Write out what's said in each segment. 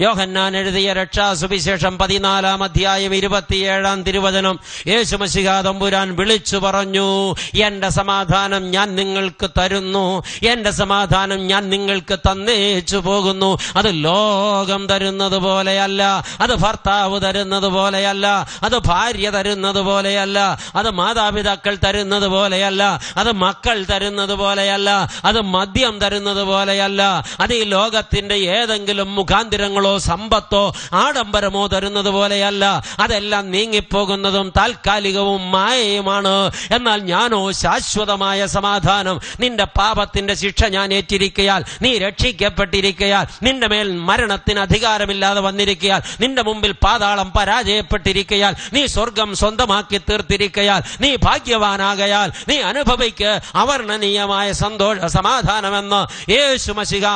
യോഹന്നാൻ എഴുതിയ രക്ഷാ സുവിശേഷം പതിനാലാം അധ്യായം ഇരുപത്തിയേഴാം തിരുവചനം. യേശു തമ്പുരാൻ വിളിച്ചു പറഞ്ഞു എന്റെ സമാധാനം ഞാൻ നിങ്ങൾക്ക് തരുന്നു എന്റെ സമാധാനം ഞാൻ നിങ്ങൾക്ക് തന്നേച്ചു പോകുന്നു. അത് ലോകം തരുന്നത് പോലെയല്ല അത് ഭർത്താവ് തരുന്നത് പോലെയല്ല അത് ഭാര്യ തരുന്നത് പോലെയല്ല അത് മാതാപിതാക്കൾ തരുന്നത് പോലെയല്ല അത് മക്കൾ തരുന്നത് പോലെയല്ല അത് മദ്യം തരുന്നത് പോലെയല്ല. അത് ഈ ലോകത്തിന്റെ ഏതെങ്കിലും മുഖാന്തിരങ്ങളോ സമ്പത്തോ ആഡംബരമോ തരുന്നത് പോലെയല്ല. അതെല്ലാം നീങ്ങിപ്പോകുന്നതും താൽക്കാലികവും മായയുമാണ്. എന്നാൽ ഞാനോ ശാശ്വതമായ സമാധാനം നിന്റെ പാപത്തിന്റെ ശിക്ഷ ഞാൻ ഏറ്റിരിക്കയാൽ നീ രക്ഷിക്കപ്പെട്ടിരിക്കയാൽ നിന്റെ മേൽ മരണത്തിന് അധികാരമില്ലാതെ വന്നിരിക്കയാൽ നിന്റെ മുമ്പിൽ പാതാളം പരാജയപ്പെട്ടിരിക്കയാൽ നീ സ്വർഗം സ്വന്തമാക്കി തീർത്തിരിക്കയാൽ നീ ഭാഗ്യവാനാകയാൽ നീ അനുഭവിക്ക് അവർണനീയമായ സന്തോഷ സമാധാനമെന്ന് യേശു മശിക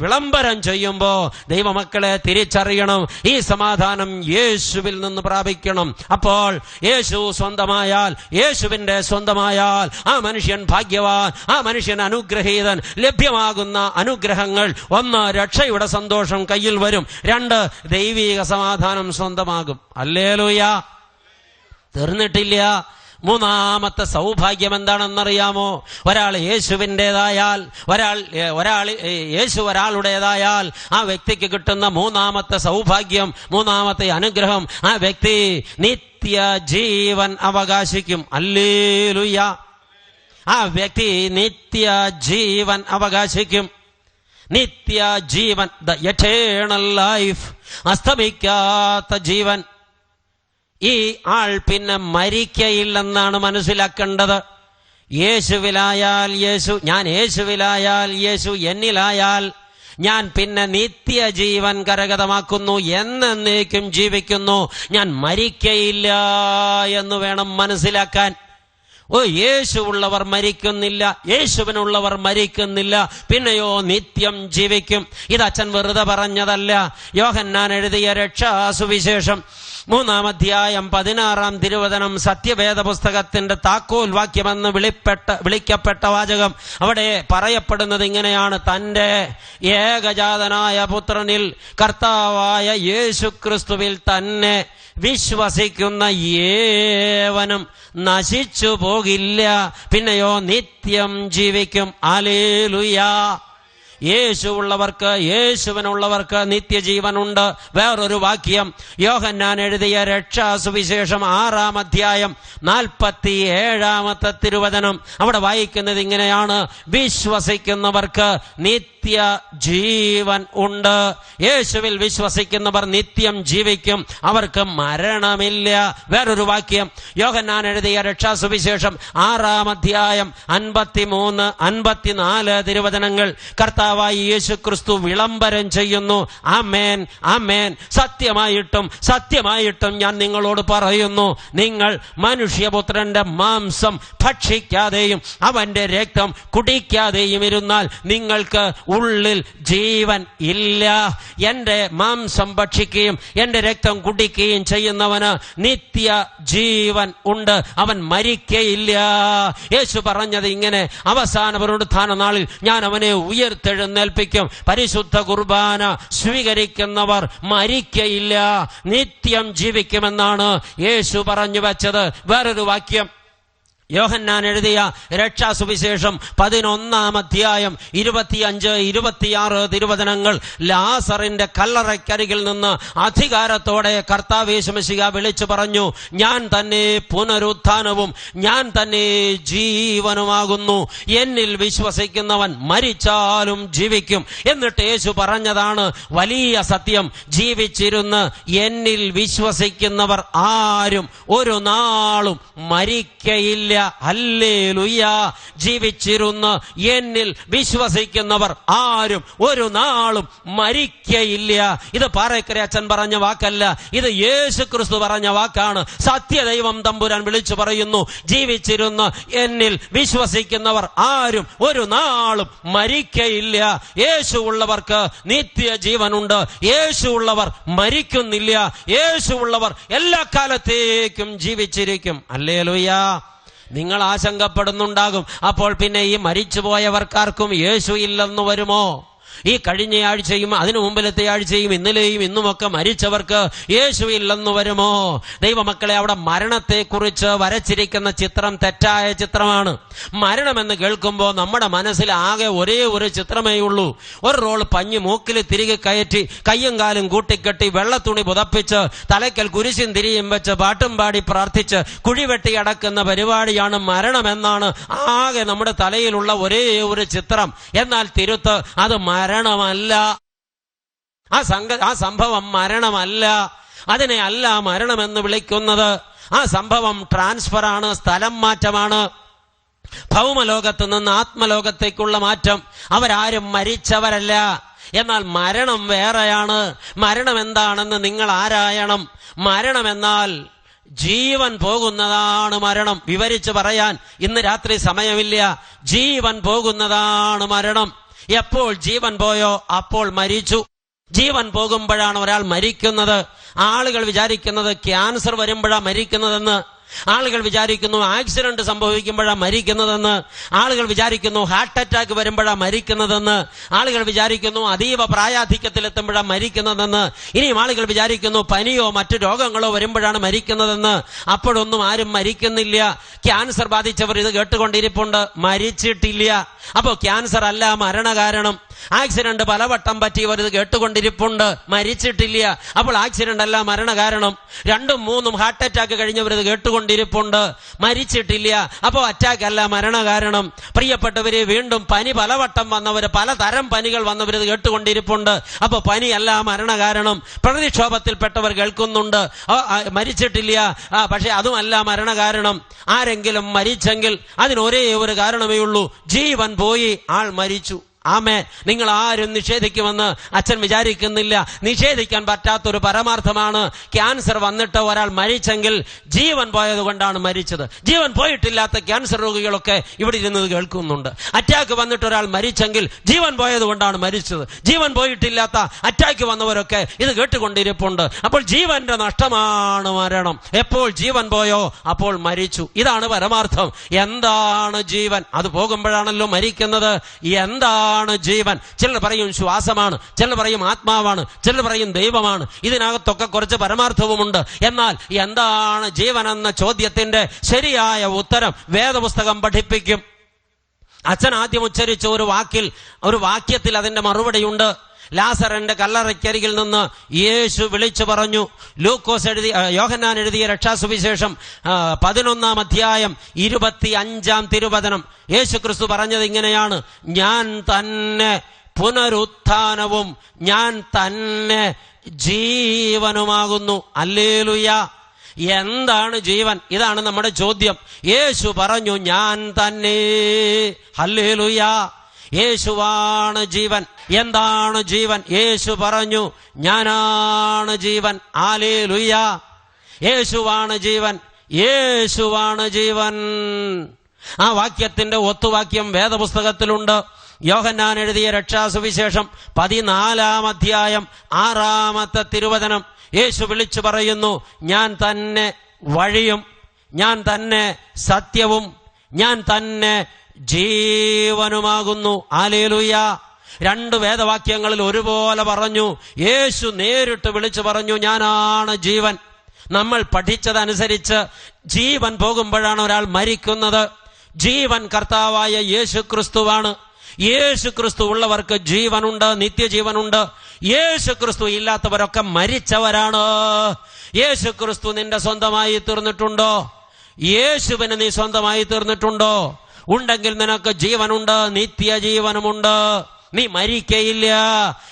വിളംബരം ചെയ്യുമ്പോ ദൈവമക്കളെ തിരിച്ചറിയണം. ഈ സമാധാനം യേശുവിൽ നിന്ന് പ്രാപിക്കണം. അപ്പോൾ യേശു സ്വന്തമായാൽ യേശുവിന്റെ സ്വന്തമായാൽ ആ മനുഷ്യൻ ഭാഗ്യവാൻ ആ മനുഷ്യൻ അനുഗ്രഹീതൻ ലഭ്യമാകുന്ന അനുഗ്രഹങ്ങൾ ഒന്ന് രക്ഷയുടെ സന്തോഷം കയ്യിൽ വരും. രണ്ട് ദൈവീക സമാധാനം സ്വന്തമാകും. അല്ലേലൂയ. തീർന്നിട്ടില്ല. മൂന്നാമത്തെ സൗഭാഗ്യം എന്താണെന്നറിയാമോ ഒരാൾ യേശുവിന്റെതായാൽ ഒരാൾ ഒരാൾ യേശു ഒരാളുടേതായാൽ ആ വ്യക്തിക്ക് കിട്ടുന്ന മൂന്നാമത്തെ സൗഭാഗ്യം മൂന്നാമത്തെ അനുഗ്രഹം ആ വ്യക്തി നിത്യ ജീവൻ അവകാശിക്കും. അല്ലേലുയ്യ. ആ വ്യക്തി നിത്യ ജീവൻ അവകാശിക്കും. നിത്യ ജീവൻ ദ എറ്റേണൽ ലൈഫ് അസ്തമിക്കാത്ത ജീവൻ. ഈ ആൾ പിന്നെ മരിക്കയില്ലെന്നാണ് മനസ്സിലാക്കേണ്ടത്. യേശുവിലായാൽ യേശു ഞാൻ യേശുവിലായാൽ യേശു എന്നിലായാൽ ഞാൻ പിന്നെ നിത്യജീവൻ കരഗതമാക്കുന്നു എന്നേക്കും ജീവിക്കുന്നു. ഞാൻ മരിക്കയില്ല എന്ന് വേണം മനസ്സിലാക്കാൻ. ഓ യേശു ഉള്ളവർ മരിക്കുന്നില്ല യേശുവിനുള്ളവർ മരിക്കുന്നില്ല പിന്നെയോ നിത്യം ജീവിക്കും. ഇത് അച്ഛൻ വെറുതെ പറഞ്ഞതല്ല. യോഹന്നാൻ എഴുതിയ രക്ഷാസുവിശേഷം മൂന്നാം അധ്യായം പതിനാറാം തിരുവചനം സത്യവേദ പുസ്തകത്തിന്റെ താക്കോൽ വാക്യമെന്ന് വിളിപ്പെട്ട വിളിക്കപ്പെട്ട വാചകം. അവിടെ പറയപ്പെടുന്നത് ഇങ്ങനെയാണ്. തന്റെ ഏകജാതനായ പുത്രനിൽ കർത്താവായ യേശു ക്രിസ്തുവിൽ തന്നെ വിശ്വസിക്കുന്ന ഏവനും നശിച്ചു പോകില്ല പിന്നെയോ നിത്യം ജീവിക്കും. ആലേലുയാ യേശു ഉള്ളവർക്ക് യേശുവിനുള്ളവർക്ക് നിത്യജീവനുണ്ട്. വേറൊരു വാക്യം യോഹന്നാൻ എഴുതിയ രക്ഷാസുവിശേഷം ആറാം അധ്യായം നാൽപ്പത്തി ഏഴാമത്തെ തിരുവചനം. അവിടെ വായിക്കുന്നത് ഇങ്ങനെയാണ് വിശ്വസിക്കുന്നവർക്ക് നിത്യ ജീവൻ ഉണ്ട്. യേശുവിൽ വിശ്വസിക്കുന്നവർ നിത്യം ജീവിക്കും അവർക്ക് മരണമില്ല. വേറൊരു വാക്യം യോഹന്നാൻ എഴുതിയ രക്ഷാസുവിശേഷം ആറാം അധ്യായം അൻപത്തിമൂന്ന് അൻപത്തിനാല് തിരുവചനങ്ങൾ കർത്താവായി യേശുക്രിസ്തു വിളംബരം ചെയ്യുന്നു. ആമേൻ ആമേൻ. സത്യമായിട്ടും സത്യമായിട്ടും ഞാൻ നിങ്ങളോട് പറയുന്നു. നിങ്ങൾ മനുഷ്യപുത്രന്റെ മാംസം ഭക്ഷിക്കാതെയും അവന്റെ രക്തം കുടിക്കാതെയും ഇരുന്നാൽ നിങ്ങൾക്ക് ഉള്ളിൽ ജീവൻ ഇല്ല. എന്റെ മാംസം ഭക്ഷിക്കുകയും എന്റെ രക്തം കുടിക്കുകയും ചെയ്യുന്നവന് നിത്യ ജീവൻ ഉണ്ട്. അവൻ മരിക്കയില്ല. യേശു പറഞ്ഞത് ഇങ്ങനെ അവസാന പുനരുത്ഥാന നാളിൽ ഞാൻ അവനെ ഉയർത്തെഴുന്നേൽപ്പിക്കും പരിശുദ്ധ കുർബാന സ്വീകരിക്കുന്നവർ മരിക്കയില്ല. നിത്യം ജീവിക്കുമെന്നാണ് യേശു പറഞ്ഞു വെച്ചത്. വേറൊരു വാക്യം. യോഹന്നാൻ എഴുതിയ രക്ഷാ സുവിശേഷം പതിനൊന്നാം അധ്യായം ഇരുപത്തിയഞ്ച് ഇരുപത്തിയാറ് തിരുവചനങ്ങൾ. ലാസറിന്റെ കല്ലറയ്ക്കരികിൽ നിന്ന് അധികാരത്തോടെ കർത്താവേശമശിക വിളിച്ചു പറഞ്ഞു ഞാൻ തന്നെ പുനരുത്ഥാനവും ഞാൻ തന്നെ ജീവനുമാകുന്നു. എന്നിൽ വിശ്വസിക്കുന്നവൻ മരിച്ചാലും ജീവിക്കും. എന്നിട്ട് യേശു പറഞ്ഞതാണ് വലിയ സത്യം ജീവിച്ചിരുന്ന് എന്നിൽ വിശ്വസിക്കുന്നവർ ആരും ഒരു നാളും മരിക്കയില്ല. ഹല്ലേലൂയ ജീവിച്ചിരുന്ന് എന്നിൽ വിശ്വസിക്കുന്നവർ ആരും ഒരു നാളും മരിക്കയില്ല. ഇത് പാറക്കര അച്ഛൻ പറഞ്ഞ വാക്കല്ല. ഇത് യേശു ക്രിസ്തു പറഞ്ഞ വാക്കാണ്. സത്യദൈവം തമ്പുരാൻ വിളിച്ചു പറയുന്നു ജീവിച്ചിരുന്ന് എന്നിൽ വിശ്വസിക്കുന്നവർ ആരും ഒരു നാളും മരിക്കയില്ല. യേശു ഉള്ളവർക്ക് നിത്യ ജീവനുണ്ട് യേശു ഉള്ളവർ മരിക്കുന്നില്ല. യേശു ഉള്ളവർ എല്ലാ കാലത്തേക്കും ജീവിച്ചിരിക്കും. അല്ലേലുയ്യ നിങ്ങൾ ആശങ്കപ്പെടുന്നുണ്ടാകും. അപ്പോൾ പിന്നെ ഈ മരിച്ചുപോയവർക്കാർക്കും യേശു ഇല്ലെന്ന് വരുമോ? ഈ കഴിഞ്ഞ ആഴ്ചയും അതിനു മുമ്പിലത്തെ ആഴ്ചയും ഇന്നലെയും ഇന്നുമൊക്കെ മരിച്ചവർക്ക് യേശു ഇല്ലെന്ന് വരുമോ? ദൈവമക്കളെ അവിടെ മരണത്തെക്കുറിച്ച് വരച്ചിരിക്കുന്ന ചിത്രം തെറ്റായ ചിത്രമാണ്. മരണമെന്ന് കേൾക്കുമ്പോൾ നമ്മുടെ മനസ്സിൽ ആകെ ഒരേ ഒരു ചിത്രമേ ഉള്ളൂ. ഒരു റോൾ പഞ്ഞു മൂക്കിൽ തിരികെ കയറ്റി കയ്യും കാലും കൂട്ടിക്കെട്ടി വെള്ളത്തുണി പുതപ്പിച്ച് തലയ്ക്കൽ കുരിശും തിരിയും വെച്ച് പാട്ടും പാടി പ്രാർത്ഥിച്ച് കുഴിവെട്ടി അടക്കുന്ന പരിപാടിയാണ് മരണമെന്നാണ് ആകെ നമ്മുടെ തലയിലുള്ള ഒരേ ഒരു ചിത്രം. എന്നാൽ തിരുത്ത് അത് മരണമല്ല. ആ സംഘ ആ സംഭവം മരണമല്ല. അതിനെ അല്ല മരണമെന്ന് വിളിക്കുന്നത്. ആ സംഭവം ട്രാൻസ്ഫർ ആണ് സ്ഥലം മാറ്റമാണ്. ഭൗമലോകത്ത് നിന്ന് ആത്മലോകത്തേക്കുള്ള മാറ്റം. അവരാരും മരിച്ചവരല്ല. എന്നാൽ മരണം വേറെയാണ്. മരണം എന്താണെന്ന് നിങ്ങൾ ആരായണം. മരണമെന്നാൽ ജീവൻ പോകുന്നതാണ് മരണം. വിവരിച്ചു പറയാൻ ഇന്ന് രാത്രി സമയമില്ല. ജീവൻ പോകുന്നതാണ് മരണം. എപ്പോൾ ജീവൻ പോയോ അപ്പോൾ മരിച്ചു. ജീവൻ പോകുമ്പോഴാണ് ഒരാൾ മരിക്കുന്നത്. ആളുകൾ വിചാരിക്കുന്നത് ക്യാൻസർ വരുമ്പോഴാണ് മരിക്കുന്നതെന്ന് ആളുകൾ വിചാരിക്കുന്നു ആക്സിഡന്റ് സംഭവിക്കുമ്പോഴാണ് മരിക്കുന്നതെന്ന് ആളുകൾ വിചാരിക്കുന്നു ഹാർട്ട് അറ്റാക്ക് വരുമ്പോഴാണ് മരിക്കുന്നതെന്ന് ആളുകൾ വിചാരിക്കുന്നു അതീവ പ്രായാധിക്യത്തിലെത്തുമ്പോഴാണ് മരിക്കുന്നതെന്ന് ഇനിയും ആളുകൾ വിചാരിക്കുന്നു പനിയോ മറ്റു രോഗങ്ങളോ വരുമ്പോഴാണ് മരിക്കുന്നതെന്ന്. അപ്പോഴൊന്നും ആരും മരിക്കുന്നില്ല. ക്യാൻസർ ബാധിച്ചവർ ഇത് കേട്ടുകൊണ്ടിരിപ്പുണ്ട്. മരിച്ചിട്ടില്ല. അപ്പോ ക്യാൻസർ അല്ല മരണകാരണം. ആക്സിഡന്റ് പലവട്ടം പറ്റിയവർ ഇത് കേട്ടുകൊണ്ടിരിപ്പുണ്ട്. മരിച്ചിട്ടില്ല. അപ്പോൾ ആക്സിഡന്റ് അല്ല മരണകാരണം. രണ്ടും മൂന്നും ഹാർട്ട് അറ്റാക്ക് കഴിഞ്ഞവർ ഇത് കേട്ടുകൊണ്ടിരിപ്പുണ്ട്. മരിച്ചിട്ടില്ല. അപ്പോൾ അറ്റാക്ക് അല്ല മരണകാരണം. പ്രിയപ്പെട്ടവര് വീണ്ടും പനി പലവട്ടം വന്നവർ പലതരം പനികൾ വന്നവർ ഇത് കേട്ടുകൊണ്ടിരിപ്പുണ്ട്. അപ്പോൾ പനിയല്ല മരണകാരണം. പ്രതിക്ഷോഭത്തിൽപ്പെട്ടവർ കേൾക്കുന്നുണ്ട്. മരിച്ചിട്ടില്ല. പക്ഷെ അതുമല്ല മരണകാരണം. ആരെങ്കിലും മരിച്ചെങ്കിൽ അതിനൊരേ ഒരേ ഒരു കാരണമേ ഉള്ളൂ ജീവൻ പോയി ആൾ മരിച്ചു. ആമേ നിങ്ങൾ ആരും നിഷേധിക്കുമെന്ന് അച്ഛൻ വിചാരിക്കുന്നില്ല. നിഷേധിക്കാൻ പറ്റാത്തൊരു പരമാർത്ഥമാണ് ക്യാൻസർ വന്നിട്ട് ഒരാൾ മരിച്ചെങ്കിൽ ജീവൻ പോയത് കൊണ്ടാണ് മരിച്ചത്. ജീവൻ പോയിട്ടില്ലാത്ത ക്യാൻസർ രോഗികളൊക്കെ ഇവിടെ ഇരുന്നത് കേൾക്കുന്നുണ്ട്. അറ്റാക്ക് വന്നിട്ട് ഒരാൾ മരിച്ചെങ്കിൽ ജീവൻ പോയത് കൊണ്ടാണ് മരിച്ചത്. ജീവൻ പോയിട്ടില്ലാത്ത അറ്റാക്ക് വന്നവരൊക്കെ ഇത് കേട്ടുകൊണ്ടിരിപ്പുണ്ട്. അപ്പോൾ ജീവന്റെ നഷ്ടമാണ് മരണം. എപ്പോൾ ജീവൻ പോയോ അപ്പോൾ മരിച്ചു. ഇതാണ് പരമാർത്ഥം. എന്താണ് ജീവൻ? അത് പോകുമ്പോഴാണല്ലോ മരിക്കുന്നത്. എന്താണ് ജീവൻ. ചിലർ പറയും ശ്വാസമാണ് ചിലർ പറയും ആത്മാവാണ് ചിലർ പറയും ദൈവമാണ്. ഇതിനകത്തൊക്കെ കുറച്ച് പരമാർത്ഥവുമുണ്ട്. എന്നാൽ എന്താണ് ജീവൻ എന്ന ചോദ്യത്തിന്റെ ശരിയായ ഉത്തരം വേദപുസ്തകം പഠിപ്പിക്കും. അച്ഛൻ ആദ്യം ഉച്ചരിച്ച ഒരു വാക്കിൽ ഒരു വാക്യത്തിൽ അതിന്റെ മറുപടിയുണ്ട്. ലാസറിന്റെ കല്ലറയ്ക്കരികിൽ നിന്ന് യേശു വിളിച്ചു പറഞ്ഞു. ലൂക്കോസ് എഴുതി യോഹന്നാൻ എഴുതിയ രക്ഷാസുവിശേഷം പതിനൊന്നാം അധ്യായം ഇരുപത്തി അഞ്ചാം തിരുവചനം. യേശു ക്രിസ്തു പറഞ്ഞത് ഇങ്ങനെയാണ്. ഞാൻ തന്നെ പുനരുത്ഥാനവും ഞാൻ തന്നെ ജീവനുമാകുന്നു. അല്ലേലുയ. എന്താണ് ജീവൻ? ഇതാണ് നമ്മുടെ ചോദ്യം. യേശു പറഞ്ഞു ഞാൻ തന്നെ. ഹല്ലേലുയ. യേശുവാണ് ജീവൻ. എന്താണ് ജീവൻ? യേശു പറഞ്ഞു ഞാനാണ് ജീവൻ. ആലേലുയ യേശുവാണ് ജീവൻ. യേശുവാണ് ജീവൻ. ആ വാക്യത്തിന്റെ ഒത്തുവാക്യം വേദപുസ്തകത്തിലുണ്ട്. യോഹന്നാൻ എഴുതിയ രക്ഷാസുവിശേഷം പതിനാലാം അധ്യായം ആറാമത്തെ തിരുവചനം. യേശു വിളിച്ചു പറയുന്നു ഞാൻ തന്നെ വഴിയും ഞാൻ തന്നെ സത്യവും ഞാൻ തന്നെ ജീവനുമാകുന്നു. ആലേലുയ രണ്ട് വേദവാക്യങ്ങളിൽ ഒരുപോലെ പറഞ്ഞു യേശു നേരിട്ട് വിളിച്ചു പറഞ്ഞു ഞാനാണ് ജീവൻ. നമ്മൾ പഠിച്ചതനുസരിച്ച് ജീവൻ പോകുമ്പോഴാണ് ഒരാൾ മരിക്കുന്നത്. ജീവൻ കർത്താവായ യേശു ക്രിസ്തുവാണ് യേശു ക്രിസ്തു ഉള്ളവർക്ക് ജീവനുണ്ട് നിത്യജീവനുണ്ട്. യേശു ക്രിസ്തു ഇല്ലാത്തവരൊക്കെ മരിച്ചവരാണ്. യേശു ക്രിസ്തു നിന്റെ സ്വന്തമായി തീർന്നിട്ടുണ്ടോ? യേശുവിന് നീ സ്വന്തമായി തീർന്നിട്ടുണ്ടോ? ഉണ്ടെങ്കിൽ നിനക്ക് ജീവനുണ്ട് നിത്യജീവനുമുണ്ട്. നീ മരിക്കയില്ല.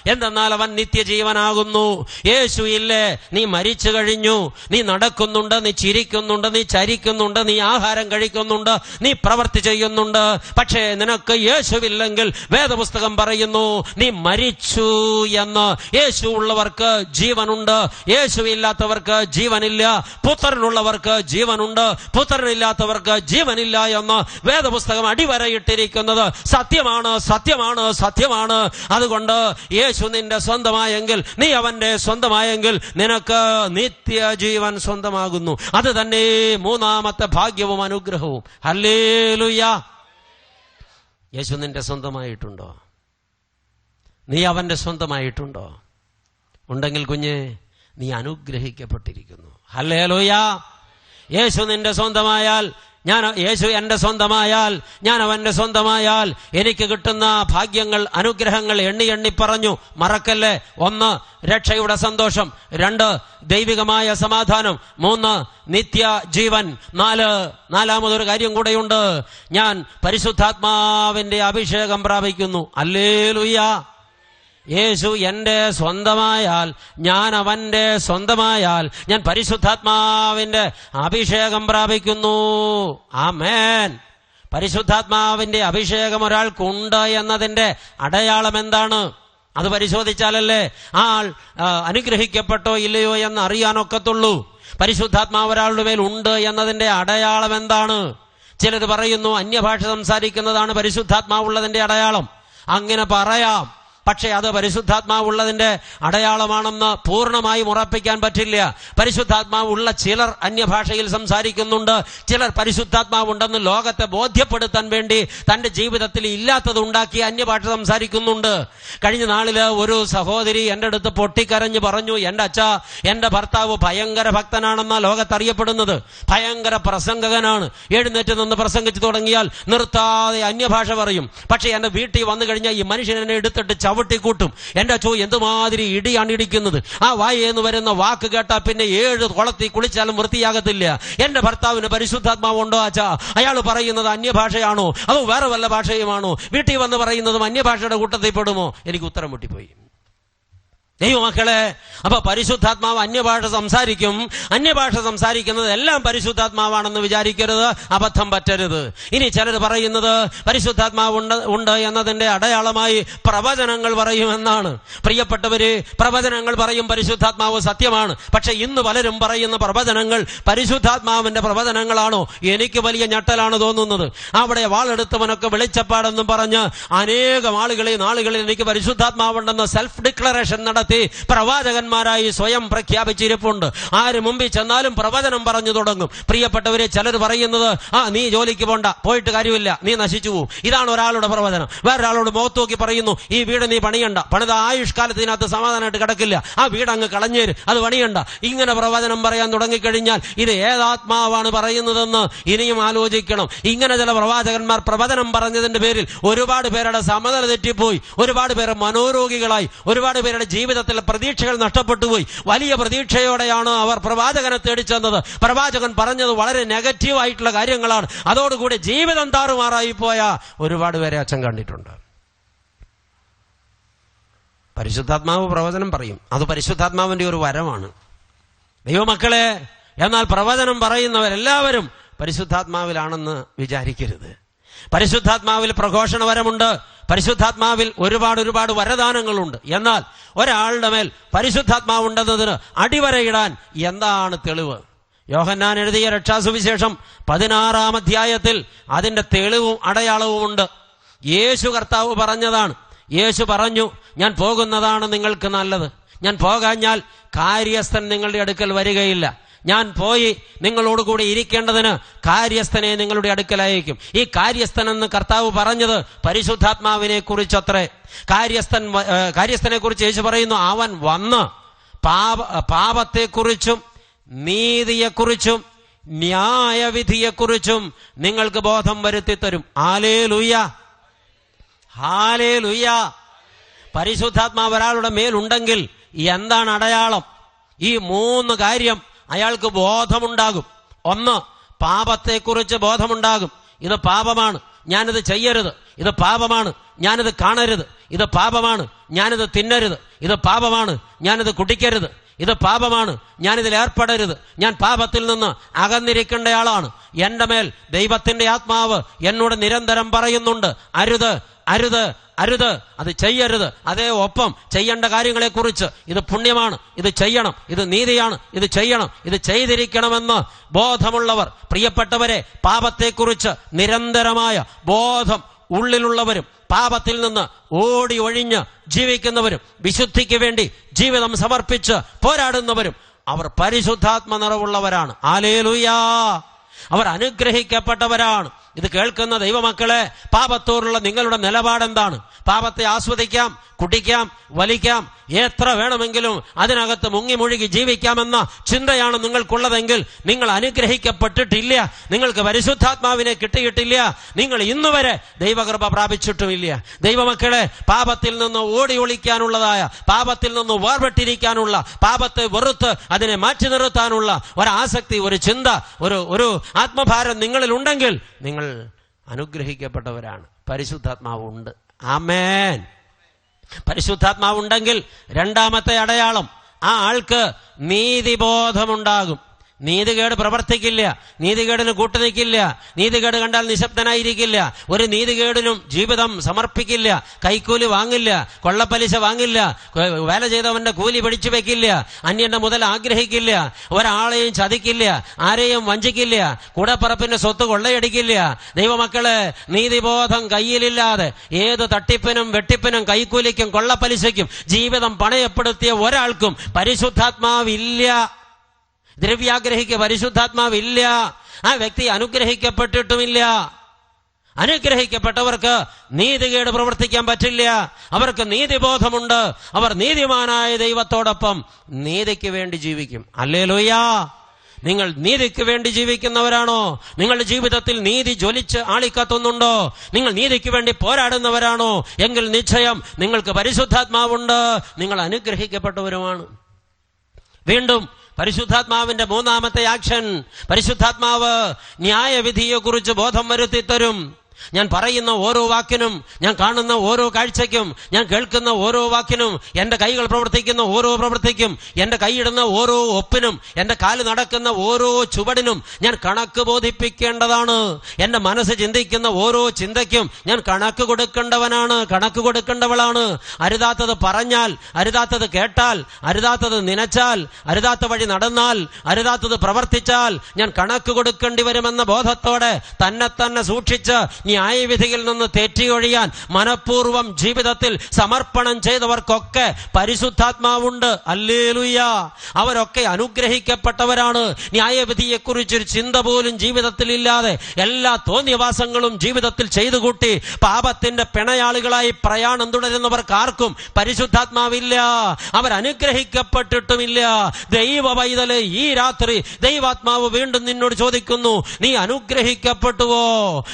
എന്തെന്നാൽ അവൻ നിത്യജീവനാകുന്നു. യേശു ഇല്ലേ നീ മരിച്ചു കഴിഞ്ഞു. നീ നടക്കുന്നുണ്ട് നീ ചിരിക്കുന്നുണ്ട് നീ ചരിക്കുന്നുണ്ട് നീ ആഹാരം കഴിക്കുന്നുണ്ട് നീ പ്രവർത്തി ചെയ്യുന്നുണ്ട്. പക്ഷേ നിനക്ക് യേശുവില്ലെങ്കിൽ വേദപുസ്തകം പറയുന്നു നീ മരിച്ചു എന്ന്. യേശു ഉള്ളവർക്ക് ജീവനുണ്ട്. യേശു ഇല്ലാത്തവർക്ക് ജീവനില്ല. പുത്രനുള്ളവർക്ക് ജീവനുണ്ട്. പുത്രനില്ലാത്തവർക്ക് ജീവനില്ല എന്ന് വേദപുസ്തകം അടിവരയിട്ടിരിക്കുന്നത് സത്യമാണ് സത്യമാണ് സത്യമാണ്. അതുകൊണ്ട് യേശു നിന്റെ സ്വന്തമായെങ്കിൽ നീ അവന്റെ സ്വന്തമായെങ്കിൽ നിനക്ക് നിത്യജീവൻ സ്വന്തമാകുന്നു. അത് തന്നെ മൂന്നാമത്തെ ഭാഗ്യവും അനുഗ്രഹവും. ഹല്ലേലുയ. യേശു നിന്റെ സ്വന്തമായിട്ടുണ്ടോ? നീ അവന്റെ സ്വന്തമായിട്ടുണ്ടോ? ഉണ്ടെങ്കിൽ കുഞ്ഞെ നീ അനുഗ്രഹിക്കപ്പെട്ടിരിക്കുന്നു. ഹല്ലേലൂയ. യേശു നിന്റെ സ്വന്തമായാൽ ഞാൻ യേശു എന്റെ സ്വന്തമായാൽ ഞാൻ അവന്റെ സ്വന്തമായാൽ എനിക്ക് കിട്ടുന്ന ഭാഗ്യങ്ങൾ അനുഗ്രഹങ്ങൾ എണ്ണി എണ്ണി പറഞ്ഞു. മറക്കല്ലേ? ഒന്ന് രക്ഷയുടെ സന്തോഷം. രണ്ട് ദൈവികമായ സമാധാനം. മൂന്ന് നിത്യ ജീവൻ. നാല് നാലാമതൊരു കാര്യം കൂടെയുണ്ട്. ഞാൻ പരിശുദ്ധാത്മാവിന്റെ അഭിഷേകം പ്രാപിക്കുന്നു. അല്ലേലുയ്യ. യേശു എന്റെ സ്വന്തമായാൽ ഞാൻ അവന്റെ സ്വന്തമായാൽ ഞാൻ പരിശുദ്ധാത്മാവിന്റെ അഭിഷേകം പ്രാപിക്കുന്നു. ആമേൻ. പരിശുദ്ധാത്മാവിന്റെ അഭിഷേകം ഒരാൾക്കുണ്ട് എന്നതിന്റെ അടയാളം എന്താണ്? അത് പരിശോധിച്ചാലല്ലേ ആൾ അനുഗ്രഹിക്കപ്പെട്ടോ ഇല്ലയോ എന്ന് അറിയാനൊക്കത്തുള്ളൂ. പരിശുദ്ധാത്മാവ് ഒരാളുടെ മേൽ ഉണ്ട് എന്നതിന്റെ അടയാളം എന്താണ്? ചിലത് പറയുന്നു അന്യഭാഷ സംസാരിക്കുന്നതാണ് പരിശുദ്ധാത്മാവുള്ളതിന്റെ അടയാളം. അങ്ങനെ പറയാം. പക്ഷേ അത് പരിശുദ്ധാത്മാവുള്ളതിന്റെ അടയാളമാണെന്ന് പൂർണമായും ഉറപ്പിക്കാൻ പറ്റില്ല. പരിശുദ്ധാത്മാവ് ഉള്ള ചിലർ അന്യഭാഷയിൽ സംസാരിക്കുന്നുണ്ട്. ചിലർ പരിശുദ്ധാത്മാവുണ്ടെന്ന് ലോകത്തെ ബോധ്യപ്പെടുത്താൻ വേണ്ടി തന്റെ ജീവിതത്തിൽ ഇല്ലാത്തത് ഉണ്ടാക്കി അന്യഭാഷ സംസാരിക്കുന്നുണ്ട്. കഴിഞ്ഞ നാളിൽ ഒരു സഹോദരി എന്റെ അടുത്ത് പൊട്ടിക്കരഞ്ഞ് പറഞ്ഞു എന്റെ അച്ഛ എന്റെ ഭർത്താവ് ഭയങ്കര ഭക്തനാണെന്ന ലോകത്തറിയപ്പെടുന്നത്. ഭയങ്കര പ്രസംഗകനാണ്. എഴുന്നേറ്റ് നിന്ന് പ്രസംഗിച്ചു തുടങ്ങിയാൽ നിർത്താതെ അന്യഭാഷ പറയും. പക്ഷേ എന്റെ വീട്ടിൽ വന്നു കഴിഞ്ഞാൽ ഈ മനുഷ്യനെ എടുത്തിട്ട് ചവിട്ടിക്കൂട്ടും. എന്റെ ചോ എന്തുമാതിരി ഇടിയാണ് ഇടിക്കുന്നത്? ആ എന്ന് വരുന്ന വാക്ക് കേട്ടാൽ പിന്നെ ഏഴ് കുളത്തി കുളിച്ചാലും വൃത്തിയാകത്തില്ല. എന്റെ ഭർത്താവിന് പരിശുദ്ധാത്മാവുണ്ടോ അച്ഛാ? അയാൾ പറയുന്നത് അന്യഭാഷയാണോ? അതോ വേറെ വല്ല ഭാഷയുമാണോ? വീട്ടിൽ വന്ന് പറയുന്നതും അന്യഭാഷയുടെ കൂട്ടത്തിൽ പെടുമോ? എനിക്ക് ഉത്തരം മുട്ടിപ്പോയി ദൈവമക്കളെ അപ്പൊ പരിശുദ്ധാത്മാവ് അന്യഭാഷ സംസാരിക്കും. അന്യഭാഷ സംസാരിക്കുന്നത് എല്ലാം പരിശുദ്ധാത്മാവാണെന്ന് വിചാരിക്കരുത് അബദ്ധം പറ്റരുത്. ഇനി ചിലർ പറയുന്നത് പരിശുദ്ധാത്മാവ് ഉണ്ട് ഉണ്ട് എന്നതിന്റെ അടയാളമായി പ്രവചനങ്ങൾ പറയുമെന്നാണ്. പ്രിയപ്പെട്ടവര് പ്രവചനങ്ങൾ പറയും പരിശുദ്ധാത്മാവ് സത്യമാണ്. പക്ഷെ ഇന്ന് പലരും പറയുന്ന പ്രവചനങ്ങൾ പരിശുദ്ധാത്മാവിന്റെ പ്രവചനങ്ങളാണോ? എനിക്ക് വലിയ ഞെട്ടലാണ് തോന്നുന്നത്. അവിടെ വാളെടുത്തവനൊക്കെ വെളിച്ചപ്പാടെന്നും പറഞ്ഞ് അനേകം ആളുകളെ നാളുകളിൽ എനിക്ക് പരിശുദ്ധാത്മാവുണ്ടെന്ന് സെൽഫ് ഡിക്ലറേഷൻ നടത്തി പ്രവാചകന്മാരായി സ്വയം പ്രഖ്യാപിച്ചിരിപ്പുണ്ട്. ആര് മുമ്പിൽ ചെന്നാലും പ്രവചനം പറഞ്ഞു തുടങ്ങും. പ്രിയപ്പെട്ടവരെ ചിലർ പറയുന്നത് ആ നീ ജോലിക്ക് പോണ്ട പോയിട്ട് കാര്യമില്ല നീ നശിച്ചു പോകും ഇതാണ് ഒരാളുടെ പ്രവചനം. വേറൊരാളോട് മുഖത്ത് നോക്കി പറയുന്നു ഈ വീട് നീ പണിയണ്ട പണിത ആയുഷ്കാലത്തിനകത്ത് സമാധാനമായിട്ട് കിടക്കില്ല ആ വീട് അങ്ങ് കളഞ്ഞേര് അത് പണിയണ്ട. ഇങ്ങനെ പ്രവചനം പറയാൻ തുടങ്ങിക്കഴിഞ്ഞാൽ ഇത് ഏതാത്മാവാണ് പറയുന്നതെന്ന് ഇനിയും ആലോചിക്കണം. ഇങ്ങനെ ചില പ്രവാചകന്മാർ പ്രവചനം പറഞ്ഞതിന്റെ പേരിൽ ഒരുപാട് പേരുടെ സമനില തെറ്റിപ്പോയി ഒരുപാട് പേരെ മനോരോഗികളായി ഒരുപാട് പേരുടെ ജീവിതത്തിലെ പ്രതീക്ഷകൾ നഷ്ടപ്പെട്ടുപോയി. വലിയ പ്രതീക്ഷയോടെയാണ് അവർ പ്രവാചകനെ തേടി ചെന്നത്. പ്രവാചകൻ പറഞ്ഞത് വളരെ നെഗറ്റീവായിട്ടുള്ള കാര്യങ്ങളാണ്. അതോടുകൂടി ജീവിതം താറുമാറായി പോയ ഒരുപാട് പേരെ അച്ഛൻ കണ്ടിട്ടുണ്ട്. പരിശുദ്ധാത്മാവ് പ്രവചനം പറയും. അത് പരിശുദ്ധാത്മാവിന്റെ ഒരു വരമാണ്. ദൈവമക്കളെ എന്നാൽ പ്രവചനം പറയുന്നവരെല്ലാവരും പരിശുദ്ധാത്മാവിലാണെന്ന് വിചാരിക്കരുത്. പരിശുദ്ധാത്മാവിൽ പ്രഘോഷണ വരമുണ്ട്. പരിശുദ്ധാത്മാവിൽ ഒരുപാട് ഒരുപാട് വരദാനങ്ങളുണ്ട്. എന്നാൽ ഒരാളുടെ മേൽ പരിശുദ്ധാത്മാവുണ്ടെന്നതിന് അടിവരയിടാൻ എന്താണ് തെളിവ്? യോഹന്നാൻ എഴുതിയ രക്ഷാസുവിശേഷം പതിനാറാം അധ്യായത്തിൽ അതിന്റെ തെളിവും അടയാളവും ഉണ്ട് യേശു കർത്താവ് പറഞ്ഞതാണ്. യേശു പറഞ്ഞു ഞാൻ പോകുന്നതാണ് നിങ്ങൾക്ക് നല്ലത്. ഞാൻ പോകാഞ്ഞാൽ കാര്യസ്ഥൻ നിങ്ങളുടെ അടുക്കൽ വരികയില്ല. ഞാൻ പോയി നിങ്ങളോട് കൂടി ഇരിക്കേണ്ടതിന് കാര്യസ്ഥനെ നിങ്ങളുടെ അടുക്കലായിരിക്കും ഈ കാര്യസ്ഥൻ എന്ന് കർത്താവ് പറഞ്ഞത് പരിശുദ്ധാത്മാവിനെ കുറിച്ചത്രേ. കാര്യസ്ഥൻ കാര്യസ്ഥനെ കുറിച്ച് യേശു പറയുന്നു അവൻ വന്ന് പാപ പാപത്തെക്കുറിച്ചും നീതിയെക്കുറിച്ചും ന്യായവിധിയെക്കുറിച്ചും നിങ്ങൾക്ക് ബോധം വരുത്തി തരും ആലേ ലുയ്യ ഹാലേ ലുയ്യ പരിശുദ്ധാത്മാവ് ഒരാളുടെ മേലുണ്ടെങ്കിൽ എന്താണ് അടയാളം? ഈ മൂന്ന് കാര്യം അയാൾക്ക് ബോധമുണ്ടാകും. ഒന്ന് പാപത്തെക്കുറിച്ച് ബോധമുണ്ടാകും. ഇത് പാപമാണ്. ഞാനിത് ചെയ്യരുത്. ഇത് പാപമാണ്. ഞാനിത് കാണരുത്. ഇത് പാപമാണ്. ഞാനിത് തിന്നരുത്. ഇത് പാപമാണ്. ഞാനിത് കുടിക്കരുത്. ഇത് പാപമാണ്. ഞാനിതിൽ ഏർപ്പെടരുത്. ഞാൻ പാപത്തിൽ നിന്ന് അകന്നിരിക്കേണ്ടയാളാണ്. എന്റെ മേൽ ദൈവത്തിന്റെ ആത്മാവ് എന്നോട് നിരന്തരം പറയുന്നുണ്ട്. അരുത് അരുത് അരുത്. അത് ചെയ്യരുത്. അതേ ഒപ്പം ചെയ്യേണ്ട കാര്യങ്ങളെ കുറിച്ച് ഇത് പുണ്യമാണ്. ഇത് ചെയ്യണം. ഇത് നീതിയാണ്. ഇത് ചെയ്യണം. ഇത് ചെയ്തിരിക്കണമെന്ന് ബോധമുള്ളവർ പ്രിയപ്പെട്ടവരെ പാപത്തെക്കുറിച്ച് നിരന്തരമായ ബോധം ഉള്ളിലുള്ളവരും പാപത്തിൽ നിന്ന് ഓടി ഒഴിഞ്ഞ് ജീവിക്കുന്നവരും വിശുദ്ധിക്ക് വേണ്ടി ജീവിതം സമർപ്പിച്ച് പോരാടുന്നവരും അവർ പരിശുദ്ധാത്മ നിറവുള്ളവരാണ്. ആലേലുയാ അവർ അനുഗ്രഹിക്കപ്പെട്ടവരാണ്. ഇത് കേൾക്കുന്ന ദൈവമക്കളെ പാപത്തോടുള്ള നിങ്ങളുടെ നിലപാടെന്താണ്? പാപത്തെ ആസ്വദിക്കാം കുടിക്കാം വലിക്കാം എത്ര വേണമെങ്കിലും അതിനകത്ത് മുങ്ങി മുഴുകി ജീവിക്കാമെന്ന ചിന്തയാണ് നിങ്ങൾക്കുള്ളതെങ്കിൽ നിങ്ങൾ അനുഗ്രഹിക്കപ്പെട്ടിട്ടില്ല നിങ്ങൾക്ക് പരിശുദ്ധാത്മാവിനെ കിട്ടിയിട്ടില്ല നിങ്ങൾ ഇന്നുവരെ ദൈവകൃപ പ്രാപിച്ചിട്ടുമില്ല. ദൈവമക്കളെ പാപത്തിൽ നിന്ന് ഓടി ഒളിക്കാനുള്ളതായ പാപത്തിൽ നിന്ന് വേർപെട്ടിരിക്കാനുള്ള പാപത്തെ വെറുത്ത് അതിനെ മാറ്റി നിർത്താനുള്ള ഒരാസക്തി ഒരു ചിന്ത ഒരു ഒരു ആത്മഭാരം നിങ്ങളിൽ ഉണ്ടെങ്കിൽ നിങ്ങൾ അനുഗ്രഹിക്കപ്പെട്ടവരാണ്. പരിശുദ്ധാത്മാവുണ്ട്. ആമേൻ. പരിശുദ്ധാത്മാവുണ്ടെങ്കിൽ രണ്ടാമത്തെ അടയാളം ആ ആൾക്ക് നീതിബോധമുണ്ടാകും. നീതികേട് പ്രവർത്തിക്കില്ല. നീതികേടിന് കൂട്ടുനിൽക്കില്ല. നീതികേട് കണ്ടാൽ നിശബ്ദനായിരിക്കില്ല. ഒരു നീതികേടിനും ജീവിതം സമർപ്പിക്കില്ല. കൈക്കൂലി വാങ്ങില്ല. കൊള്ളപ്പലിശ വാങ്ങില്ല. വേല ചെയ്തവന്റെ കൂലി പിടിച്ചു വെക്കില്ല. അന്യന്റെ മുതൽ ആഗ്രഹിക്കില്ല. ഒരാളെയും ചതിക്കില്ല. ആരെയും വഞ്ചിക്കില്ല. കൂടപ്പറപ്പിന്റെ സ്വത്ത് കൊള്ളയടിക്കില്ല. ദൈവമക്കൾ നീതിബോധം കയ്യിലില്ലാതെ ഏത് തട്ടിപ്പിനും വെട്ടിപ്പിനും കൈക്കൂലിക്കും കൊള്ളപ്പലിശയ്ക്കും ജീവിതം പണയപ്പെടുത്തിയ ഒരാൾക്കും പരിശുദ്ധാത്മാവില്ല. ദ്രവ്യാഗ്രഹിക്ക് പരിശുദ്ധാത്മാവില്ല. ആ വ്യക്തി അനുഗ്രഹിക്കപ്പെട്ടിട്ടുമില്ല. അനുഗ്രഹിക്കപ്പെട്ടവർക്ക് നീതികേട് പ്രവർത്തിക്കാൻ പറ്റില്ല. അവർക്ക് നീതിബോധമുണ്ട്. അവർ നീതിമാനായ ദൈവത്തോടൊപ്പം നീതിക്ക് വേണ്ടി ജീവിക്കും. അല്ലേ ലോയ്യാ നിങ്ങൾ നീതിക്ക് വേണ്ടി ജീവിക്കുന്നവരാണോ? നിങ്ങളുടെ ജീവിതത്തിൽ നീതി ജ്വലിച്ച് ആളിക്കത്തുന്നുണ്ടോ? നിങ്ങൾ നീതിക്ക് വേണ്ടി പോരാടുന്നവരാണോ? എങ്കിൽ നിശ്ചയം നിങ്ങൾക്ക് പരിശുദ്ധാത്മാവുണ്ട്. നിങ്ങൾ അനുഗ്രഹിക്കപ്പെട്ടവരുമാണ്. വീണ്ടും പരിശുദ്ധാത്മാവിന്റെ മൂന്നാമത്തെ ആക്ഷൻ. പരിശുദ്ധാത്മാവ് ന്യായവിധിയെക്കുറിച്ച് ബോധം വരുത്തി തരും. ഞാൻ പറയുന്ന ഓരോ വാക്കിനും ഞാൻ കാണുന്ന ഓരോ കാഴ്ചയ്ക്കും ഞാൻ കേൾക്കുന്ന ഓരോ വാക്കിനും എന്റെ കൈകൾ പ്രവർത്തിക്കുന്ന ഓരോ പ്രവൃത്തിക്കും എന്റെ കൈയിടുന്ന ഓരോ ഒപ്പിനും എന്റെ കാൽ നടക്കുന്ന ഓരോ ചുവടിനും ഞാൻ കണക്ക് ബോധിപ്പിക്കേണ്ടതാണ്. എന്റെ മനസ്സ് ചിന്തിക്കുന്ന ഓരോ ചിന്തയ്ക്കും ഞാൻ കണക്ക് കൊടുക്കേണ്ടവനാണ് കണക്ക് കൊടുക്കേണ്ടവളാണ്. അരുതാത്തത് പറഞ്ഞാൽ അരുതാത്തത് കേട്ടാൽ അരുതാത്തത് നനച്ചാൽ അരുതാത്ത വഴി നടന്നാൽ അരുതാത്തത് പ്രവർത്തിച്ചാൽ ഞാൻ കണക്ക് കൊടുക്കേണ്ടി വരുമെന്ന ബോധത്തോടെ തന്നെ തന്നെ സൂക്ഷിച്ച് ന്യായവിധിയിൽ നിന്ന് തെറ്റിയൊഴിയാൻ മനഃപൂർവം ജീവിതത്തിൽ സമർപ്പണം ചെയ്തവർക്കൊക്കെ പരിശുദ്ധാത്മാവുണ്ട്. അല്ലേലുയ്യ അവരൊക്കെ അനുഗ്രഹിക്കപ്പെട്ടവരാണ്. ന്യായവിധിയെക്കുറിച്ചൊരു ചിന്ത പോലും ജീവിതത്തിൽ ഇല്ലാതെ എല്ലാ തോന്നിവാസങ്ങളും ജീവിതത്തിൽ ചെയ്തു കൂട്ടി പാപത്തിന്റെ പിണയാളികളായി പ്രയാണം തുടരുന്നവർക്ക് ആർക്കും പരിശുദ്ധാത്മാവില്ല. അവർ അനുഗ്രഹിക്കപ്പെട്ടിട്ടുമില്ല ദൈവ പൈതൽ ഈ രാത്രി ദൈവാത്മാവ് വീണ്ടും നിന്നോട് ചോദിക്കുന്നു നീ അനുഗ്രഹിക്കപ്പെട്ടുവോ?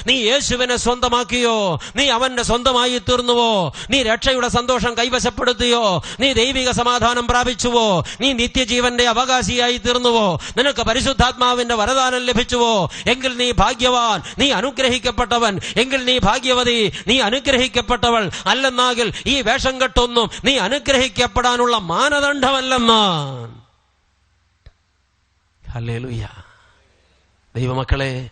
നീ യേശുവിനെ സ്വന്തമാക്കിയോ? നീ അവന്റെ സ്വന്തമായി തീർന്നുവോ? നീ രക്ഷയുടെ സന്തോഷം കൈവശപ്പെടുത്തിയോ? നീ ദൈവിക സമാധാനം പ്രാപിച്ചുവോ? നീ നിത്യജീവന്റെ അവകാശിയായി തീർന്നുവോ? നിനക്ക് പരിശുദ്ധാത്മാവിന്റെ വരദാനം ലഭിച്ചുവോ? എങ്കിൽ നീ ഭാഗ്യവാൻ നീ അനുഗ്രഹിക്കപ്പെട്ടവൻ. എങ്കിൽ നീ ഭാഗ്യവതി നീ അനുഗ്രഹിക്കപ്പെട്ടവൾ അല്ലെന്നാകിൽ ഈ വേഷം കെട്ടൊന്നും നീ അനുഗ്രഹിക്കപ്പെടാനുള്ള മാനദണ്ഡമല്ലെന്ന്. ദൈവമക്കളെ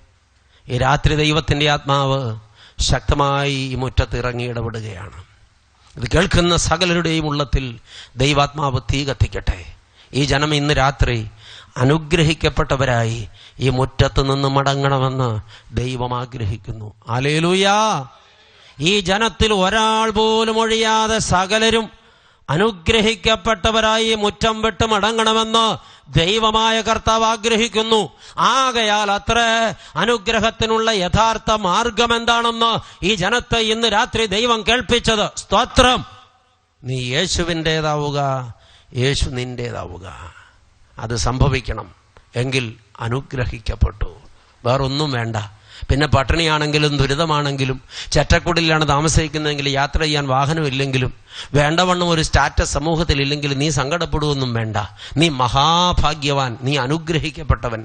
ഈ രാത്രി ദൈവത്തിന്റെ ആത്മാവ് ശക്തമായി ഈ മുറ്റത്ത് ഇറങ്ങി ഇടപെടുകയാണ്. ഇത് കേൾക്കുന്ന സകലരുടെയും ഉള്ളത്തിൽ ദൈവാത്മാവ് തീ കത്തിക്കട്ടെ. ഈ ജനം ഇന്ന് രാത്രി അനുഗ്രഹിക്കപ്പെട്ടവരായി ഈ മുറ്റത്ത് നിന്ന് മടങ്ങണമെന്ന് ദൈവം ആഗ്രഹിക്കുന്നു. അലേലുയാ ഈ ജനത്തിൽ ഒരാൾ പോലും ഒഴിയാതെ സകലരും അനുഗ്രഹിക്കപ്പെട്ടവരായി മുറ്റം വിട്ട് മടങ്ങണമെന്ന് ദൈവമായ കർത്താവ് ആഗ്രഹിക്കുന്നു. ആകയാൽ അത്ര അനുഗ്രഹത്തിനുള്ള യഥാർത്ഥ മാർഗം എന്താണെന്ന് ഈ ജനത്തെ ഇന്ന് രാത്രി ദൈവം കേൾപ്പിച്ചത്. സ്തോത്രം. നീ യേശുവിന്റെതാവുക യേശു നിന്റേതാവുക അത് സംഭവിക്കണം. എങ്കിൽ അനുഗ്രഹിക്കപ്പെട്ടു. വേറൊന്നും വേണ്ട. പിന്നെ പട്ടിണിയാണെങ്കിലും ദുരിതമാണെങ്കിലും ചെറ്റക്കുടിലാണ് താമസിക്കുന്നതെങ്കിൽ യാത്ര ചെയ്യാൻ വാഹനമില്ലെങ്കിലും വേണ്ടവണ്ണം ഒരു സ്റ്റാറ്റസ് സമൂഹത്തിൽ ഇല്ലെങ്കിലും നീ സങ്കടപ്പെടുവൊന്നും വേണ്ട. നീ മഹാഭാഗ്യവാൻ നീ അനുഗ്രഹിക്കപ്പെട്ടവൻ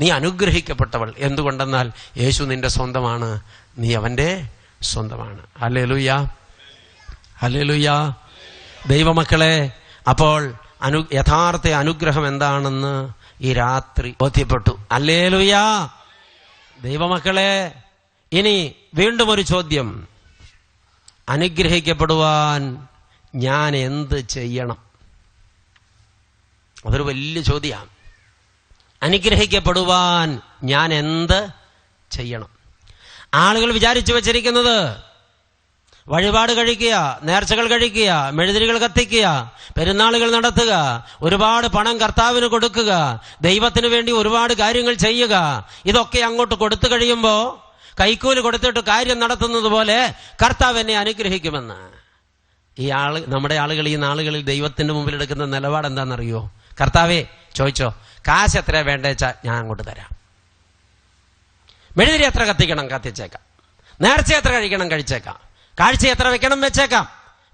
നീ അനുഗ്രഹിക്കപ്പെട്ടവൾ. എന്തുകൊണ്ടെന്നാൽ യേശു നിന്റെ സ്വന്തമാണ് നീ അവന്റെ സ്വന്തമാണ്. അല്ലേ ലുയ്യ അല്ലേ ദൈവമക്കളെ അപ്പോൾ അനു യഥാർത്ഥ അനുഗ്രഹം എന്താണെന്ന് ഈ രാത്രി ബോധ്യപ്പെട്ടു. അല്ലേ ദൈവമക്കളെ ഇനി വീണ്ടും ഒരു ചോദ്യം. അനുഗ്രഹിക്കപ്പെടുവാൻ ഞാൻ എന്ത് ചെയ്യണം? അതൊരു വലിയ ചോദ്യമാണ്. അനുഗ്രഹിക്കപ്പെടുവാൻ ഞാൻ എന്ത് ചെയ്യണം? ആളുകൾ വിചാരിച്ചു വച്ചിരിക്കുന്നത് വഴിപാട് കഴിക്കുക നേർച്ചകൾ കഴിക്കുക മെഴുതിരികൾ കത്തിക്കുക പെരുന്നാളുകൾ നടത്തുക ഒരുപാട് പണം കർത്താവിന് കൊടുക്കുക ദൈവത്തിന് വേണ്ടി ഒരുപാട് കാര്യങ്ങൾ ചെയ്യുക. ഇതൊക്കെ അങ്ങോട്ട് കൊടുത്തു കഴിയുമ്പോൾ കൈക്കൂലി കൊടുത്തിട്ട് കാര്യം നടത്തുന്നത് പോലെ കർത്താവ് എന്നെ അനുഗ്രഹിക്കുമെന്ന്. ഈ ആൾ നമ്മുടെ ആളുകൾ ഈ നാളുകളിൽ ദൈവത്തിന്റെ മുമ്പിൽ എടുക്കുന്ന നിലപാട് എന്താണെന്നറിയോ? കർത്താവേ ചോദിച്ചോ കാശ് എത്ര വേണ്ടേച്ചാ ഞാൻ അങ്ങോട്ട് തരാം. മെഴുതിരി എത്ര കത്തിക്കണം കത്തിച്ചേക്കാം. നേർച്ച എത്ര കഴിക്കണം കഴിച്ചേക്കാം. കാഴ്ച എത്ര വെക്കണം വെച്ചേക്കാം.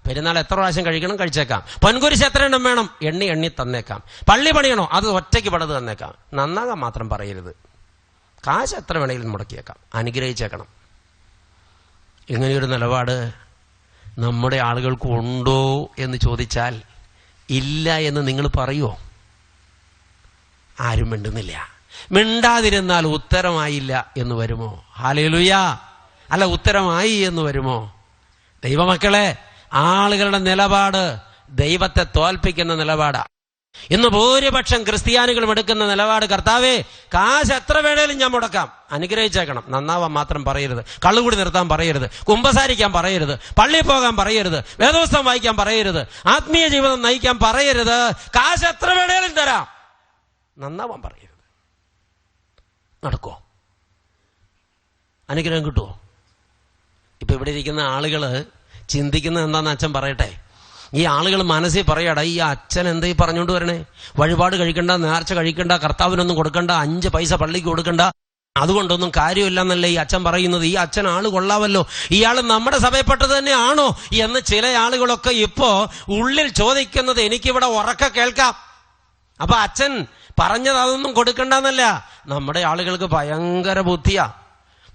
പെരുന്നാൾ എത്ര പ്രാവശ്യം കഴിക്കണം കഴിച്ചേക്കാം. പൊൻകുരിശ് എത്ര എണ്ണം വേണം? എണ്ണി എണ്ണി തന്നേക്കാം. പള്ളി പണിയണോ? അത് ഒറ്റയ്ക്ക് പണിത് തന്നേക്കാം. നന്നാകാൻ മാത്രം പറയരുത്. കാശ് എത്ര വേണമെങ്കിലും മുടക്കിയേക്കാം. അനുഗ്രഹിച്ചേക്കണം. ഇങ്ങനെയൊരു നിലപാട്? നമ്മുടെ ആളുകൾക്ക് ഉണ്ടോ എന്ന് ചോദിച്ചാൽ ഇല്ല എന്ന് നിങ്ങൾ പറയുമോ ആരും മിണ്ടുന്നില്ല. മിണ്ടാതിരുന്നാൽ ഉത്തരമായില്ല എന്ന് വരുമോ? ഹാലയിലുയാ അല്ല ഉത്തരമായി എന്ന് വരുമോ? ദൈവമക്കളെ ആളുകളുടെ നിലപാട് ദൈവത്തെ തോൽപ്പിക്കുന്ന നിലപാടാ. ഇന്ന് ഭൂരിപക്ഷം ക്രിസ്ത്യാനികളും എടുക്കുന്ന നിലപാട് കർത്താവേ കാശ് എത്ര വേണേലും ഞാൻ മുടക്കാം. അനുഗ്രഹിച്ചേക്കണം. നന്നാവാൻ മാത്രം പറയരുത്. കള്ളുകൂടി നിർത്താൻ പറയരുത്. കുമ്പസാരിക്കാൻ പറയരുത്. പള്ളിയിൽ പോകാൻ പറയരുത്. വേദോസ്തം വായിക്കാൻ പറയരുത്. ആത്മീയ ജീവിതം നയിക്കാൻ പറയരുത്. കാശ് എത്ര വേണേലും തരാം. നന്നാവാൻ പറയരുത്. നടക്കോ അനുഗ്രഹം കിട്ടുമോ ഇപ്പൊ ഇവിടെ ഇരിക്കുന്ന ആളുകൾ ചിന്തിക്കുന്നത് എന്താണെന്ന് അച്ഛൻ പറയട്ടെ? ഈ ആളുകൾ മനസ്സിൽ പറയടാ ഈ അച്ഛൻ എന്തേ പറഞ്ഞുകൊണ്ട് വരണേ? വഴിപാട് കഴിക്കണ്ട നേർച്ച കഴിക്കണ്ട കർത്താവിനൊന്നും കൊടുക്കണ്ട അഞ്ച് പൈസ പള്ളിക്ക് കൊടുക്കണ്ട. അതുകൊണ്ടൊന്നും കാര്യമില്ല എന്നല്ലേ ഈ അച്ഛൻ പറയുന്നത്? ഈ അച്ഛൻ ആൾ കൊള്ളാവല്ലോ. ഇയാൾ നമ്മുടെ സഭയപ്പെട്ടത് തന്നെയാണോ? എന്ന് ചില ആളുകളൊക്കെ ഇപ്പോ ഉള്ളിൽ ചോദിക്കുന്നത് എനിക്കിവിടെ ഉറക്ക കേൾക്കാം. അപ്പൊ അച്ഛൻ പറഞ്ഞത് അതൊന്നും കൊടുക്കണ്ടെന്നല്ല. നമ്മുടെ ആളുകൾക്ക് ഭയങ്കര ബുദ്ധിയാ.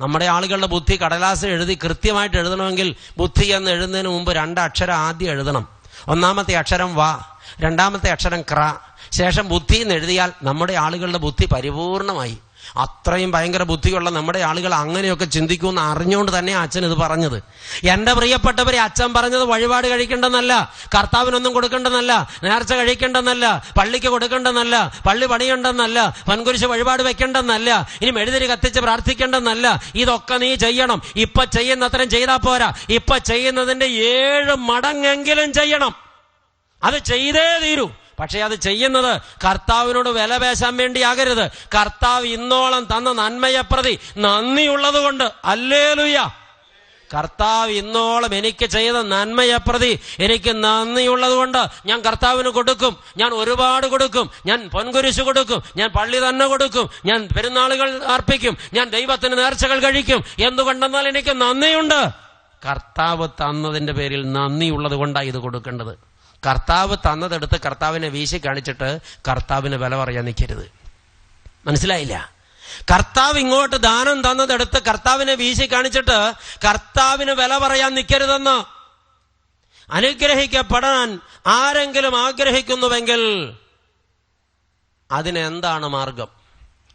നമ്മുടെ ആളുകളുടെ ബുദ്ധി കടലാസ് എഴുതി കൃത്യമായിട്ട് എഴുതണമെങ്കിൽ ബുദ്ധി എന്ന് എഴുതുന്നതിന് മുമ്പ് രണ്ട് അക്ഷരം ആദ്യം എഴുതണം. ഒന്നാമത്തെ അക്ഷരം വാ രണ്ടാമത്തെ അക്ഷരം ക്ര. ശേഷം ബുദ്ധി എന്ന് എഴുതിയാൽ നമ്മുടെ ആളുകളുടെ ബുദ്ധി പരിപൂർണമായി. അത്രയും ഭയങ്കര ബുദ്ധിയുള്ള നമ്മുടെ ആളുകൾ അങ്ങനെയൊക്കെ ചിന്തിക്കുമെന്ന് അറിഞ്ഞുകൊണ്ട് തന്നെ അച്ഛൻ ഇത് പറഞ്ഞത്. എന്റെ പ്രിയപ്പെട്ടവരെ അച്ഛൻ പറഞ്ഞത് വഴിപാട് കഴിക്കേണ്ടെന്നല്ല കർത്താവിനൊന്നും കൊടുക്കേണ്ടെന്നല്ല നേർച്ച കഴിക്കേണ്ടെന്നല്ല പള്ളിക്ക് കൊടുക്കേണ്ടെന്നല്ല പള്ളി പണിയണ്ടെന്നല്ല പൻകുരിശ് വഴിപാട് വെക്കേണ്ടെന്നല്ല ഇനി മെഴുതിരി കത്തിച്ച് പ്രാർത്ഥിക്കേണ്ടെന്നല്ല ഇതൊക്കെ നീ ചെയ്യണം. ഇപ്പൊ ചെയ്യുന്നത്രയും ചെയ്താൽ പോരാ. ഇപ്പൊ ചെയ്യുന്നതിന്റെ ഏഴ് മടങ്ങെങ്കിലും ചെയ്യണം. അത് ചെയ്തേ തീരൂ. പക്ഷെ അത് ചെയ്യുന്നത് കർത്താവിനോട് വില പേശാൻ വേണ്ടിയാകരുത്. കർത്താവ് ഇന്നോളം തന്ന നന്മയെ പ്രതി നന്ദിയുള്ളത് കൊണ്ട് അല്ലേലുയ. കർത്താവ് ഇന്നോളം എനിക്ക് ചെയ്ത നന്മയെ പ്രതി എനിക്ക് നന്ദിയുള്ളത് കൊണ്ട് ഞാൻ കർത്താവിന് കൊടുക്കും. ഞാൻ ഒരുപാട് കൊടുക്കും. ഞാൻ പൊൻകുരിശു കൊടുക്കും. ഞാൻ പള്ളി തന്നെ കൊടുക്കും. ഞാൻ പെരുന്നാളുകൾ അർപ്പിക്കും. ഞാൻ ദൈവത്തിന് നേർച്ചകൾ കഴിക്കും. എന്തുകൊണ്ടെന്നാൽ എനിക്ക് നന്ദിയുണ്ട്. കർത്താവ് തന്നതിന്റെ പേരിൽ നന്ദിയുള്ളത് കൊണ്ടാണ് ഇത് കൊടുക്കേണ്ടത്. കർത്താവ് തന്നതെടുത്ത് കർത്താവിനെ വീശി കാണിച്ചിട്ട് കർത്താവിന് വില പറയാൻ നിൽക്കരുത്. മനസ്സിലായില്ല? കർത്താവ് ഇങ്ങോട്ട് ദാനം തന്നതെടുത്ത് കർത്താവിനെ വീശി കാണിച്ചിട്ട് കർത്താവിന് വില പറയാൻ നിൽക്കരുതെന്ന് അനുഗ്രഹിക്കപ്പെടാൻ ആരെങ്കിലും ആഗ്രഹിക്കുന്നുവെങ്കിൽ അതിനെന്താണ് മാർഗം?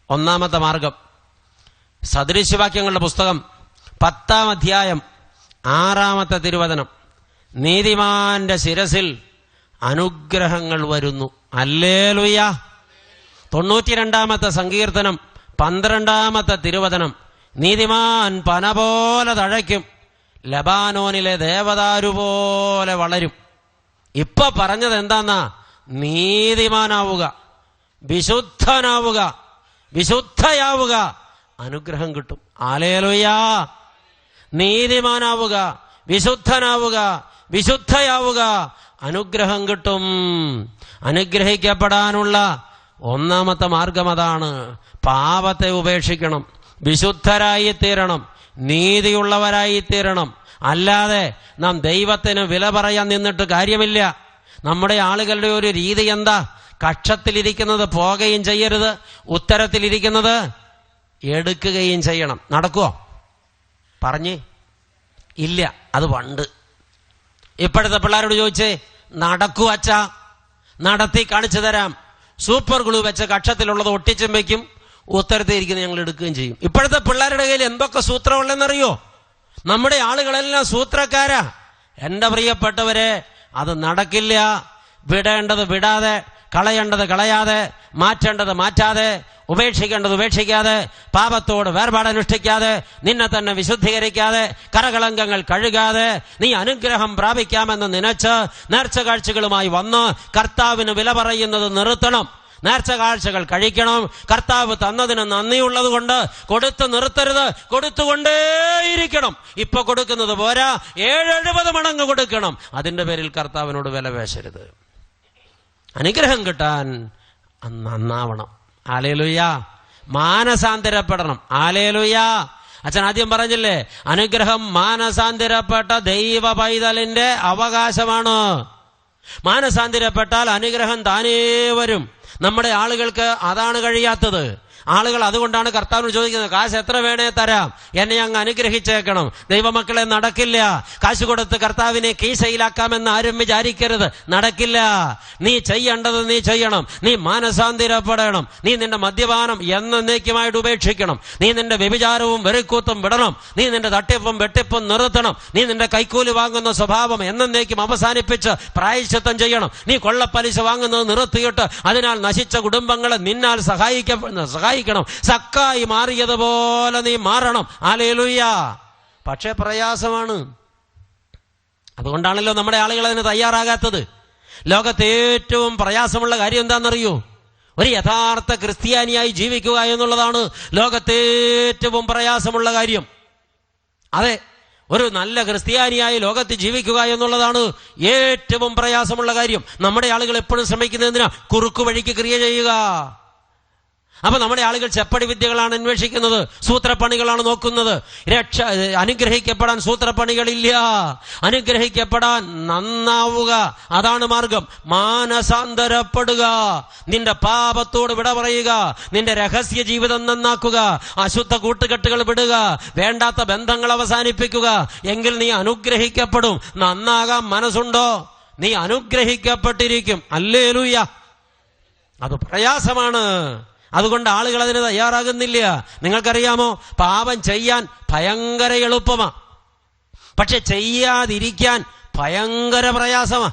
ഒന്നാമത്തെ മാർഗം. സദൃശ്യവാക്യങ്ങളുടെ പുസ്തകം പത്താം അധ്യായം ആറാമത്തെ തിരുവചനം. നീതിമാന്റെ ശിരസിൽ അനുഗ്രഹങ്ങൾ വരുന്നു. അല്ലേലുയ്യ. തൊണ്ണൂറ്റി രണ്ടാമത്തെ സങ്കീർത്തനം പന്ത്രണ്ടാമത്തെ തിരുവചനം. നീതിമാൻ പന പോലെ തഴയ്ക്കും. ലബാനോനിലെ ദേവദാരു പോലെ വളരും. ഇപ്പൊ പറഞ്ഞത് എന്താന്നാ? നീതിമാനാവുക വിശുദ്ധനാവുക വിശുദ്ധയാവുക. അനുഗ്രഹം കിട്ടും. ആലേലുയാ നീതിമാനാവുക വിശുദ്ധനാവുക വിശുദ്ധയാവുക. അനുഗ്രഹം കിട്ടും. അനുഗ്രഹിക്കപ്പെടാനുള്ള ഒന്നാമത്തെ മാർഗം അതാണ് പാപത്തെ ഉപേക്ഷിക്കണം. വിശുദ്ധരായി തീരണം നീതിയുള്ളവരായി തീരണം അല്ലാതെ നാം ദൈവത്തിന് വില പറയാൻ നിന്നിട്ട് കാര്യമില്ല. നമ്മുടെ ആളുകളുടെ ഒരു രീതി എന്താ? കക്ഷത്തിലിരിക്കുന്നത് പോകുകയും ചെയ്യരുത്. ഉത്തരത്തിലിരിക്കുന്നത് എടുക്കുകയും ചെയ്യണം. നടക്കുവോ? പറഞ്ഞേ? ഇല്ല. അത് പണ്ട്. ഇപ്പോഴത്തെ പിള്ളേരോട് ചോദിച്ചേ നടക്കൂ അച്ഛ നടത്തി കാണിച്ചു തരാം. സൂപ്പർ ഗ്ലൂ വെച്ച കക്ഷത്തിലുള്ളത് ഒട്ടിച്ചും വെക്കും ഇരിക്കുന്ന ഞങ്ങൾ എടുക്കുകയും ചെയ്യും. ഇപ്പോഴത്തെ പിള്ളേരുടെ കയ്യിൽ എന്തൊക്കെ സൂത്രമുള്ളതെന്നറിയോ? നമ്മുടെ ആളുകളെല്ലാം സൂത്രക്കാരാ. എന്റെ പ്രിയപ്പെട്ടവരെ അത് നടക്കില്ല. വിടേണ്ടത് വിടാതെ കളയേണ്ടത് കളയാതെ മാറ്റേണ്ടത് മാറ്റാതെ ഉപേക്ഷിക്കേണ്ടത് ഉപേക്ഷിക്കാതെ പാപത്തോട് വേർപാടനുഷ്ഠിക്കാതെ നിന്നെ തന്നെ വിശുദ്ധീകരിക്കാതെ കരകളങ്കങ്ങൾ കഴുകാതെ നീ അനുഗ്രഹം പ്രാപിക്കാമെന്ന് നനച്ച് നേർച്ച കാഴ്ചകളുമായി വന്ന് കർത്താവിന് വില പറയുന്നത് നിർത്തണം. നേർച്ച കാഴ്ചകൾ കഴിക്കണം. കർത്താവ് തന്നതിന് നന്ദിയുള്ളത് കൊണ്ട് കൊടുത്തു നിർത്തരുത്. കൊടുത്തുകൊണ്ടേയിരിക്കണം. ഇപ്പൊ കൊടുക്കുന്നത് പോരാ. ഏഴെഴുപത് മടങ്ങ് കൊടുക്കണം. അതിന്റെ പേരിൽ കർത്താവിനോട് വില പേശരുത്. അനുഗ്രഹം കിട്ടാൻ നന്നാവണം. ആലേലുയ്യ മാനസാന്തരപ്പെടണം. ആലേലുയ്യ അച്ഛൻ ആദ്യം പറഞ്ഞില്ലേ അനുഗ്രഹം മാനസാന്തരപ്പെട്ട ദൈവ പൈതലിന്റെ അവകാശമാണ്. മാനസാന്തരപ്പെട്ടാൽ അനുഗ്രഹം താനേ വരും. നമ്മുടെ ആളുകൾക്ക് അതാണ് കഴിയാത്തത്. ആളുകൾ അതുകൊണ്ടാണ് കർത്താവിന് ചോദിക്കുന്നത് കാശ് എത്ര വേണേ തരാം? എന്നെ അങ്ങ് അനുഗ്രഹിച്ചേക്കണം. ദൈവമക്കളെ നടക്കില്ല. കാശ് കൊടുത്ത് കർത്താവിനെ കീശയിലാക്കാമെന്ന് ആരും വിചാരിക്കരുത്. നടക്കില്ല. നീ ചെയ്യേണ്ടത് നീ ചെയ്യണം. നീ മാനസാന്തിരപ്പെടണം. നീ നിന്റെ മദ്യപാനം എന്നേക്കുമായിട്ട് ഉപേക്ഷിക്കണം. നീ നിന്റെ വ്യഭിചാരവും വെറുക്കൂത്തും വിടണം. നീ നിന്റെ തട്ടിപ്പും വെട്ടിപ്പും നിർത്തണം. നീ നിന്റെ കൈക്കൂലി വാങ്ങുന്ന സ്വഭാവം എന്നേക്കും അവസാനിപ്പിച്ച് പ്രായശ്ചിത്തം ചെയ്യണം. നീ കൊള്ളപ്പലിശ വാങ്ങുന്നത് നിർത്തിയിട്ട് അതിനാൽ നശിച്ച കുടുംബങ്ങളെ നിന്നാൽ സഹായിക്ക സഹായിക്കണം. സക്കായി മാറിയതുപോലെ നീ മാറണം. ആലേലുയ്യ പക്ഷേ പ്രയാസമാണ്. അതുകൊണ്ടാണല്ലോ നമ്മുടെ ആളുകൾ അതിന് തയ്യാറാകാത്തത്. ലോകത്തെ ഏറ്റവും പ്രയാസമുള്ള കാര്യം എന്താണെന്നറിയോ? ഒരു യഥാർത്ഥ ക്രിസ്ത്യാനിയായി ജീവിക്കുക എന്നുള്ളതാണ് ലോകത്തെ ഏറ്റവും പ്രയാസമുള്ള കാര്യം. അതെ ഒരു നല്ല ക്രിസ്ത്യാനിയായി ലോകത്ത് ജീവിക്കുക എന്നുള്ളതാണ് ഏറ്റവും പ്രയാസമുള്ള കാര്യം. നമ്മുടെ ആളുകൾ എപ്പോഴും ശ്രമിക്കുന്നത് എന്തിനാ? കുറുക്കു വഴിക്ക് ക്രിയ ചെയ്യുക. അപ്പൊ നമ്മുടെ ആളുകൾ ചെപ്പടി വിദ്യകളാണ് അന്വേഷിക്കുന്നത് സൂത്രപ്പണികളാണ് നോക്കുന്നത്. രക്ഷ അനുഗ്രഹിക്കപ്പെടാൻ സൂത്രപ്പണികളില്ല. അനുഗ്രഹിക്കപ്പെടാൻ നന്നാവുക. അതാണ് മാർഗം. മാനസാന്തരപ്പെടുക. നിന്റെ പാപത്തോട് വിട പറയുക. നിന്റെ രഹസ്യ ജീവിതം നന്നാക്കുക. അശുദ്ധ കൂട്ടുകെട്ടുകൾ വിടുക. വേണ്ടാത്ത ബന്ധങ്ങൾ അവസാനിപ്പിക്കുക. എങ്കിൽ നീ അനുഗ്രഹിക്കപ്പെടും. നന്നാകാൻ മനസ്സുണ്ടോ? നീ അനുഗ്രഹിക്കപ്പെട്ടിരിക്കും. അല്ലേലൂയ്യ. അത് പ്രയാസമാണ്. അതുകൊണ്ട് ആളുകൾ അതിന് തയ്യാറാകുന്നില്ല. നിങ്ങൾക്കറിയാമോ? പാപം ചെയ്യാൻ ഭയങ്കര എളുപ്പമാ. പക്ഷെ ചെയ്യാതിരിക്കാൻ ഭയങ്കര പ്രയാസമാ.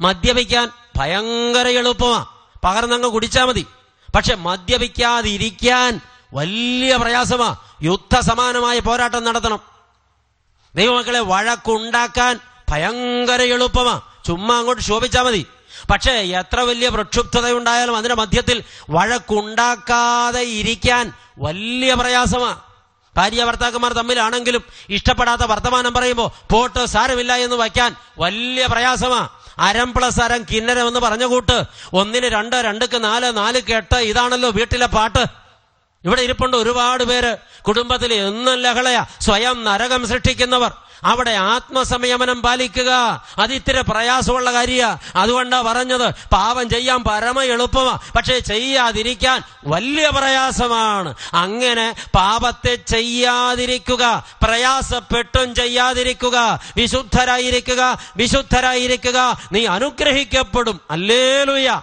മദ്യപിക്കാൻ ഭയങ്കര എളുപ്പമാ. പകർന്നങ്ങ് കുടിച്ചാൽ മതി. പക്ഷെ മദ്യപിക്കാതിരിക്കാൻ വലിയ പ്രയാസമാ. യുദ്ധസമാനമായ പോരാട്ടം നടത്തണം. ദൈവമക്കളെ വഴക്കുണ്ടാക്കാൻ ഭയങ്കര എളുപ്പമാ. ചുമ്മാ അങ്ങോട്ട് ശോഭിച്ചാൽ മതി. പക്ഷേ എത്ര വലിയ പ്രക്ഷുബ്ധതയുണ്ടായാലും അതിന്റെ മധ്യത്തിൽ വഴക്കുണ്ടാക്കാതെ ഇരിക്കാൻ വലിയ പ്രയാസമാണ് ഭാര്യ ഭർത്താക്കന്മാർ തമ്മിലാണെങ്കിലും ഇഷ്ടപ്പെടാത്ത വർത്തമാനം പറയുമ്പോൾ പോട്ട് സാരമില്ല എന്ന് വയ്ക്കാൻ വലിയ പ്രയാസമാണ് അരം പ്ലസ് അരം കിന്നരം എന്ന് പറഞ്ഞ കൂട്ട് ഒന്നിന് രണ്ട് രണ്ടുക്ക് നാല് നാലുക്ക് എട്ട് ഇതാണല്ലോ വീട്ടിലെ പാട്ട്. ഇവിടെ ഇരിപ്പുണ്ട് ഒരുപാട് പേര്. കുടുംബത്തിൽ എന്നും ലഹളയാ. സ്വയം നരകം സൃഷ്ടിക്കുന്നവർ. അവിടെ ആത്മസംയമനം പാലിക്കുക. അതിത്തിരി പ്രയാസമുള്ള കാര്യ. അതുകൊണ്ടാ പറഞ്ഞത്. പാപം ചെയ്യാൻ പരമ എളുപ്പമാ. പക്ഷെ ചെയ്യാതിരിക്കാൻ വലിയ പ്രയാസമാണ്. അങ്ങനെ പാപത്തെ ചെയ്യാതിരിക്കുക. പ്രയാസപ്പെട്ടും ചെയ്യാതിരിക്കുക. വിശുദ്ധരായിരിക്കുക. വിശുദ്ധരായിരിക്കുക. നീ അനുഗ്രഹിക്കപ്പെടും. അല്ലേലുയ.